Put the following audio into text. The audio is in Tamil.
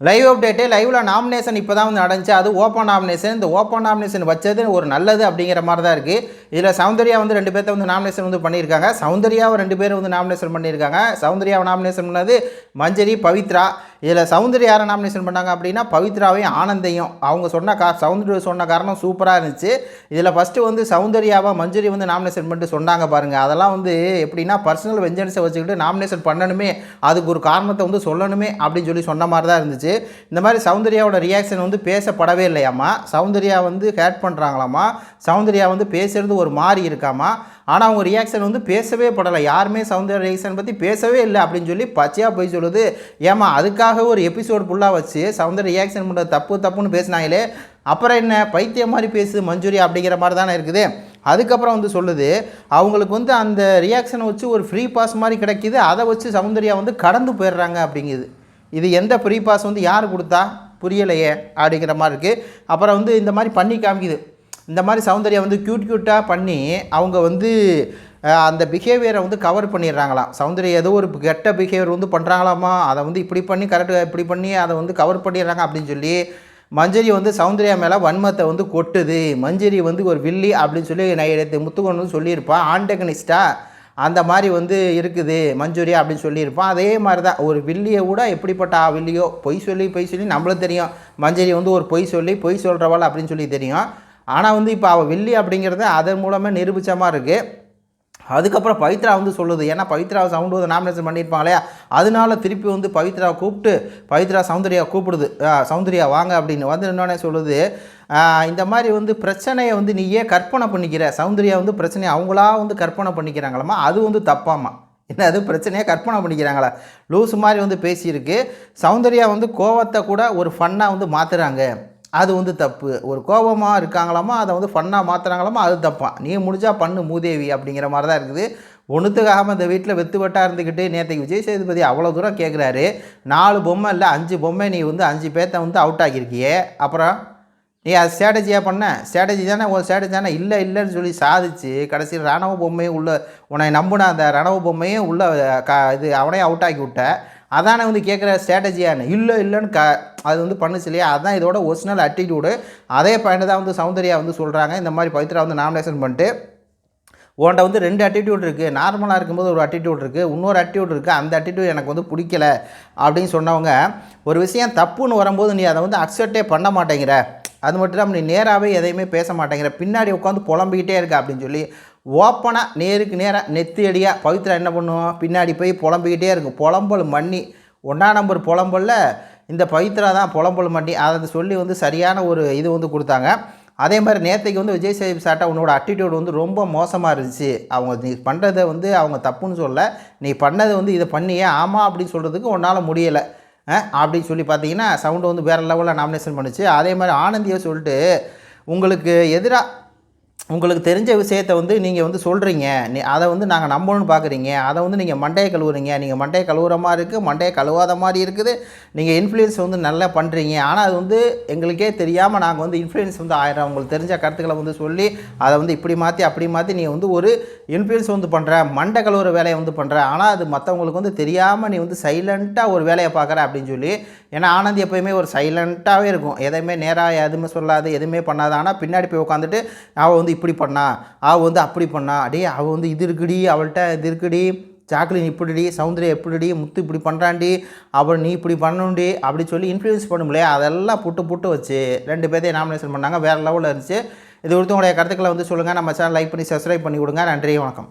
லைவ் அப்டேட்டு லைவில் நாமினேஷன் இப்போ தான் வந்து நடந்துச்சு. அது ஓப்பன் நாமினேஷன் இந்த ஓப்பன் நாமினேஷன் வச்சது ஒரு நல்லது அப்படிங்கிற மாதிரி தான் இருக்குது இதில் சௌந்தர்யா வந்து ரெண்டு பேர்த்த வந்து நாமினேஷன் வந்து பண்ணியிருக்காங்க. சௌந்தர்யாவை ரெண்டு பேரும் வந்து நாமினேஷன் பண்ணியிருக்காங்க. சௌந்தர்யாவை நாமினேஷன் பண்ணது மஞ்சரி பவித்ரா. இதில் சௌந்தர்யா யாரை நாமினேஷன் பண்ணாங்க அப்படின்னா பவித்ராவையும் ஆனந்தையும். அவங்க சொன்ன கா சௌந்தர்யா சொன்ன காரணம் சூப்பராக இருந்துச்சு. இதில் ஃபஸ்ட்டு வந்து சௌந்தர்யாவை மஞ்சரி வந்து நாமினேஷன் பண்ணிட்டு சொன்னாங்க பாருங்கள் அதெல்லாம் வந்து எப்படின்னா பர்சனல் வெஞ்சன்ஸை வச்சுக்கிட்டு நாமினேஷன் பண்ணணுமே அதுக்கு ஒரு காரணத்தை வந்து சொல்லணுமே அப்படின்னு சொல்லி சொன்ன மாதிரி தான் இருந்துச்சு. இந்த மாதிரி சௌந்தர்யாவோட ரியாக்ஷன் வந்து பேசப்படவே இல்லையாம்மா. சௌந்தர்யா வந்து ஹேட் பண்ணுறாங்களாம்மா சௌந்தர்யா வந்து பேசுகிறது ஒரு மாதிரி இருக்காமா ஆனால் அவங்க ரியாக்ஷன் வந்து பேசவே படலை. யாருமே சௌந்தர்யா ரியாக்ஷன் பற்றி பேசவே இல்லை அப்படின்னு சொல்லி பச்சையாக போய் சொல்லுது. ஏமா அதுக்காக ஒரு எபிசோடு ஃபுல்லாக வச்சு சௌந்தர்யா ரியாக்ஷன் பண்ணுற தப்பு தப்புன்னு பேசினாங்களே. அப்புறம் என்ன? பைத்தியம் மாதிரி பேசுது மஞ்சூரி அப்படிங்கிற மாதிரி தானே இருக்குது. அதுக்கப்புறம் வந்து சொல்லுது அவங்களுக்கு வந்து அந்த ரியாக்ஷனை வச்சு ஒரு ஃப்ரீ பாஸ் மாதிரி கிடைக்கிது. அதை வச்சு சௌந்தர்யா வந்து கடந்து போயிடுறாங்க அப்படிங்குது. இது எந்த ஃப்ரீ பாஸ் வந்து யார் கொடுத்தா? புரியலையே அப்படிங்கிற மாதிரி இருக்குது அப்புறம் வந்து இந்த மாதிரி பண்ணி காமிக்குது. இந்த மாதிரி சௌந்தர்யா வந்து க்யூட் க்யூட்டாக பண்ணி அவங்க வந்து அந்த பிஹேவியரை வந்து கவர் பண்ணிடுறாங்களாம் சௌந்தர்யா ஏதோ ஒரு கெட்ட பிஹேவியர் வந்து பண்ணுறாங்களாமா அதை வந்து இப்படி பண்ணி கரெக்டாக இப்படி பண்ணி அதை வந்து கவர் பண்ணிடுறாங்க அப்படின்னு சொல்லி மஞ்சரி வந்து சௌந்தர்யா மேலே வன்மத்தை வந்து கொட்டுது. மஞ்சரி வந்து ஒரு வில்லி அப்படின்னு சொல்லி நான் நேற்று முத்துக்கொண்டு வந்து சொல்லியிருப்பான் ஆண்டகனிஸ்டாக அந்த மாதிரி வந்து இருக்குது மஞ்சூரியா அப்படின்னு சொல்லியிருப்பான் அதே மாதிரி தான் ஒரு வில்லியை கூட எப்படிப்பட்ட ஆ வில்லியோ பொய் சொல்லி பொய் சொல்லி நம்மளும் தெரியும். மஞ்சரி வந்து ஒரு பொய் சொல்லி பொய் சொல்கிறவள் அப்படின்னு சொல்லி தெரியும். ஆனால் வந்து இப்போ அவள் வில்லி அப்படிங்கிறத அதன் மூலமாக நிரூபித்த மாதிரி இருக்குது அதுக்கப்புறம் பவித்ரா வந்து சொல்லுது ஏன்னா பவித்ரா சவுண்டு வந்து நாமினேஷன் பண்ணியிருப்பாங்க இல்லையா அதனால திருப்பி வந்து பவித்ராவை கூப்பிட்டு பவித்ரா சௌந்தர்யா கூப்பிடுது சௌந்தர்யா வாங்க அப்படின்னு. வந்து இன்னொன்னே சொல்லுது இந்த மாதிரி வந்து பிரச்சனையை வந்து நீயே கற்பனை பண்ணிக்கிற சௌந்தர்யா வந்து பிரச்சனையை அவங்களா வந்து கற்பனை பண்ணிக்கிறாங்களாமா? அது வந்து தப்பாமா என்ன அது பிரச்சனையாக கற்பனை பண்ணிக்கிறாங்களா? லூஸ் மாதிரி வந்து பேசியிருக்கு. சௌந்தர்யா வந்து கோவத்தை கூட ஒரு ஃபன்னாக வந்து மாற்றுறாங்க அது வந்து தப்பு. ஒரு கோபமாக இருக்காங்களாமா அதை வந்து ஃபன்னாக மாற்றுறாங்களாமா அது தப்பான் நீ முடிஞ்சால் பண்ணு மூதேவி அப்படிங்கிற மாதிரி தான் இருக்குது. ஒன்றுத்துக்காக இந்த வீட்டில் வெத்து வெட்டாக இருந்துக்கிட்டு நேற்றுக்கு விஜய் சேதுபதி அவ்வளோ தூரம் கேட்குறாரு நாலு பொம்மை இல்லை அஞ்சு பொம்மை நீ வந்து அஞ்சு பேர்த்த வந்து அவுட் ஆகியிருக்கியே அப்புறம் நீ அது ஸ்ட்ராட்டஜியாக பண்ண. ஸ்ட்ராட்டஜி தானே ஒரு ஸ்ட்ராட்டஜி தானே. இல்லை இல்லைன்னு சொல்லி சாதிச்சு கடைசியில் ராணுவ பொம்மையும் உள்ள உன்னை நம்பின அந்த ரணவ பொம்மையும் உள்ள க இது அவனையும் அவுட் ஆக்கி விட்ட. அதானே வந்து கேட்குற ஸ்ட்ராட்டஜியானு இல்லை இல்லைன்னு க அது வந்து பண்ணுச்சு இல்லையா அதுதான் இதோட ஒரிஜினல் அட்டிடியூடு அதே பாயிண்ட் தான் வந்து சௌந்தர்யா வந்து சொல்கிறாங்க இந்த மாதிரி பவித்ரா வந்து நாமினேஷன் பண்ணிட்டு உன்கிட்ட வந்து ரெண்டு அட்டிடியூட் இருக்குது நார்மலாக இருக்கும்போது ஒரு அட்டிடியூட் இருக்குது இன்னொரு அட்டிடியூட் இருக்குது அந்த அட்டிடியூட் எனக்கு வந்து பிடிக்கல அப்படின்னு சொன்னவங்க ஒரு விஷயம் தப்புன்னு வரும்போது நீ அதை வந்து அக்செப்டே பண்ண மாட்டேங்கிற. அது மட்டும் இல்லாமல் நீ நேராகவே எதையுமே பேச மாட்டேங்கிற. பின்னாடி உட்காந்து புலம்பிக்கிட்டே இருக்க அப்படின்னு சொல்லி ஓப்பனாக நேருக்கு நேராக நெத்தியடியாக பவித்ரா என்ன பண்ணுவோம் பின்னாடி போய் புலம்பிக்கிட்டே இருக்கும். புலம்பல் மண்ணி. ஒன்றா நம்பர் புலம்பலில் இந்த பவித்ரா தான் புலம்பல் மண்ணி. அதை சொல்லி வந்து சரியான ஒரு இது வந்து கொடுத்தாங்க. அதே மாதிரி நேற்றுக்கு வந்து விஜய் சேதுபதி சாட்டா உன்னோட அட்டிடியூட் வந்து ரொம்ப மோசமாக இருந்துச்சு. அவங்க நீ பண்ணுறதை வந்து அவங்க தப்புன்னு சொல்ல நீ பண்ணதை வந்து இதை பண்ணியே ஆமாம் அப்படின்னு சொல்கிறதுக்கு உன்னால் முடியலை. அப்படின்னு சொல்லி பார்த்தீங்கன்னா சவுண்டு வந்து வேறு லெவலில் நாமினேஷன் பண்ணுச்சு. அதே மாதிரி ஆனந்தியை சொல்லிட்டு உங்களுக்கு எதிராக உங்களுக்கு தெரிஞ்ச விஷயத்த வந்து நீங்கள் வந்து சொல்கிறீங்க நீ அதை வந்து நாங்கள் நம்பணும்னு பார்க்குறீங்க அதை வந்து நீங்கள் மண்டையை கழுவுறீங்க. நீங்கள் மண்டையை கழுவுற மாதிரி இருக்குது மண்டையை கழுவாத மாதிரி இருக்குது. நீங்கள் இன்ஃப்ளூயன்ஸ் வந்து நல்லா பண்ணுறீங்க ஆனால் அது வந்து எங்களுக்கே தெரியாமல் நாங்கள் வந்து இன்ஃப்ளூயன்ஸ் வந்து ஆயிரம் உங்களுக்கு தெரிஞ்ச கருத்துக்களை வந்து சொல்லி அதை வந்து இப்படி மாற்றி அப்படி மாற்றி நீ வந்து ஒரு இன்ஃப்ளூயன்ஸ் வந்து பண்ணுற மண்டை கழுவுற வேலையை வந்து பண்ணுற ஆனால் அது மற்றவங்களுக்கு வந்து தெரியாமல் நீ வந்து சைலண்ட்டாக ஒரு வேலையை பார்க்குற அப்படின்னு சொல்லி ஏன்னா ஆனந்த் எப்போயுமே ஒரு சைலண்ட்டாகவே இருக்கும். எதையுமே நேராக எதுவுமே சொல்லாது எதுவுமே பண்ணாது. ஆனால் பின்னாடி போய் உட்காந்துட்டு அவள் வந்து இப்படி பண்ணா அவள் வந்து அப்படி பண்ணா அடே அவள் வந்து இது இருக்குடி அவள்கிட்ட இது இருக்குடி ஜாக்லின் இப்படிடி சௌந்தர்யா எப்படிடி முத்து இப்படி பண்ணுறாண்டி அவள் நீ இப்படி பண்ணணுண்டி அப்படி சொல்லி இன்ஃப்ளூயன்ஸ் பண்ணும்லையே அதெல்லாம் புட்டு புட்டு வச்சு ரெண்டு பேர்த்தையும் நாமினேஷன் பண்ணாங்க வேறு லெவலில் இருந்துச்சு. இது ஒருத்தவங்களுடைய கருத்துக்களை வந்து சொல்லுங்கள் நம்ம சேனல் லைக் பண்ணி சப்ஸ்கிரைப் பண்ணி கொடுங்க. நன்றி வணக்கம்.